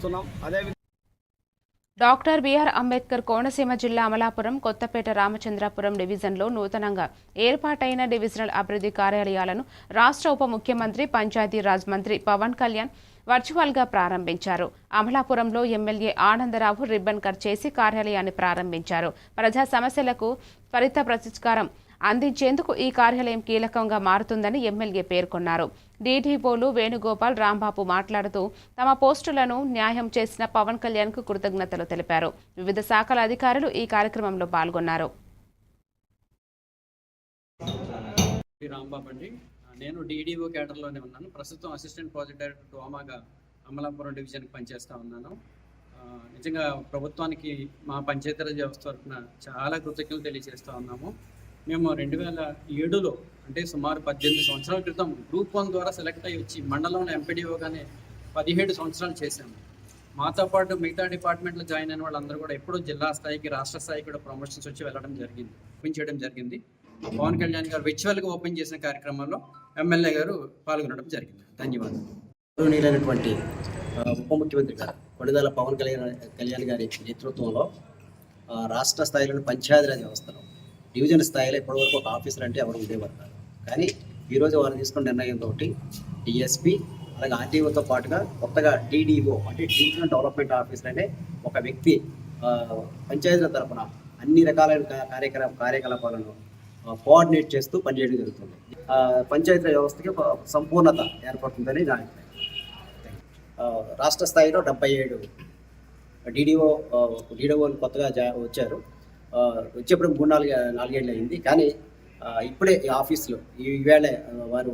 చేస్తున్నాం అదేవిధంగా doctor BR Ambedkar Konaseema జిల్లా అమలాపురం కొత్తపేట రామచంద్రాపురం డివిజన్లో నూతనంగా ఏర్పాటైన డివిజనల్ అభివృద్ధి కార్యాలయాలను రాష్ట్ర ఉప ముఖ్యమంత్రి పంచాయతీరాజ్ మంత్రి పవన్ కళ్యాణ్ వర్చువల్గా ప్రారంభించారు. అమలాపురంలో ఎమ్మెల్యే ఆనందరావు రిబ్బన్ కట్ చేసి కార్యాలయాన్ని ప్రారంభించారు. ప్రజా సమస్యలకు త్వరిత ప్రతిష్కారం అందించేందుకు ఈ కార్యాలయం కీలకంగా మారుతుందని ఎమ్మెల్యే పేర్కొన్నారు. డీడీపోలు వేణుగోపాల్ రాంబాబు మాట్లాడుతూ తమ పోస్టులను న్యాయం చేసిన పవన్ కళ్యాణ్కు కృతజ్ఞతలు తెలిపారు. వివిధ శాఖల అధికారులు ఈ కార్యక్రమంలో పాల్గొన్నారు. నేను డీడీఓ క్యాడర్లోనే ఉన్నాను. ప్రస్తుతం అసిస్టెంట్ ప్రాజెక్ట్ డైరెక్టర్ డోమాగా అమలాపురం డివిజన్కి పనిచేస్తూ ఉన్నాను. నిజంగా ప్రభుత్వానికి మా పంచాయతీరాజ్ వ్యవస్థ తరఫున చాలా కృతజ్ఞతలు తెలియజేస్తూ ఉన్నాము. మేము రెండు వేల ఏడులో అంటే సుమారు పద్దెనిమిది సంవత్సరాల క్రితం గ్రూప్ వన్ ద్వారా సెలెక్ట్ అయ్యి వచ్చి మండలంలో ఎంపీడీఓగానే పదిహేడు సంవత్సరాలు చేశాము. మాతో పాటు మిగతా డిపార్ట్మెంట్లో జాయిన్ అయిన వాళ్ళందరూ కూడా ఎప్పుడూ జిల్లా స్థాయికి రాష్ట్ర స్థాయికి కూడా ప్రమోషన్స్ వచ్చి వెళ్ళడం జరిగింది ఓపెన్ చేయడం జరిగింది. పవన్ కళ్యాణ్ గారు విర్చువల్గా ఓపెన్ చేసిన కార్యక్రమంలో ఎమ్మెల్యే గారు పాల్గొనడం జరిగింది. ధన్యవాదాలు. ఉప ముఖ్యమంత్రి గారు కొడిదాల పవన్ కళ్యాణ్ కళ్యాణ్ గారి నేతృత్వంలో రాష్ట్ర స్థాయిలోని పంచాయతీరాజ్ వ్యవస్థలో డివిజన్ స్థాయిలో ఇప్పటివరకు ఒక ఆఫీసర్ అంటే ఎవరు ఉండేవారు కాదు. కానీ ఈరోజు వారు తీసుకున్న నిర్ణయం తోటి డిఎస్పి అలాగే ఆర్టీఓతో పాటుగా కొత్తగా టీడీఓ అంటే డివిజనల్ డెవలప్మెంట్ ఆఫీసర్ అనే ఒక వ్యక్తి పంచాయతీల తరపున అన్ని రకాలైన కా- కార్యకలాప కార్యకలాపాలను కోఆర్డినేట్ చేస్తూ పనిచేయడం జరుగుతుంది. పంచాయతీల పంచాయతీ వ్యవస్థకి ఒక సంపూర్ణత ఏర్పడుతుందని నా రాష్ట్ర స్థాయిలో డెబ్బై ఏడు డీడీఓ డీడీఓలు కొత్తగా జా వచ్చారు. వచ్చేప్పుడు మూడు నాలుగు నాలుగేళ్ళు అయింది. కానీ ఇప్పుడే ఈ ఆఫీస్లో ఈ వేళ వారు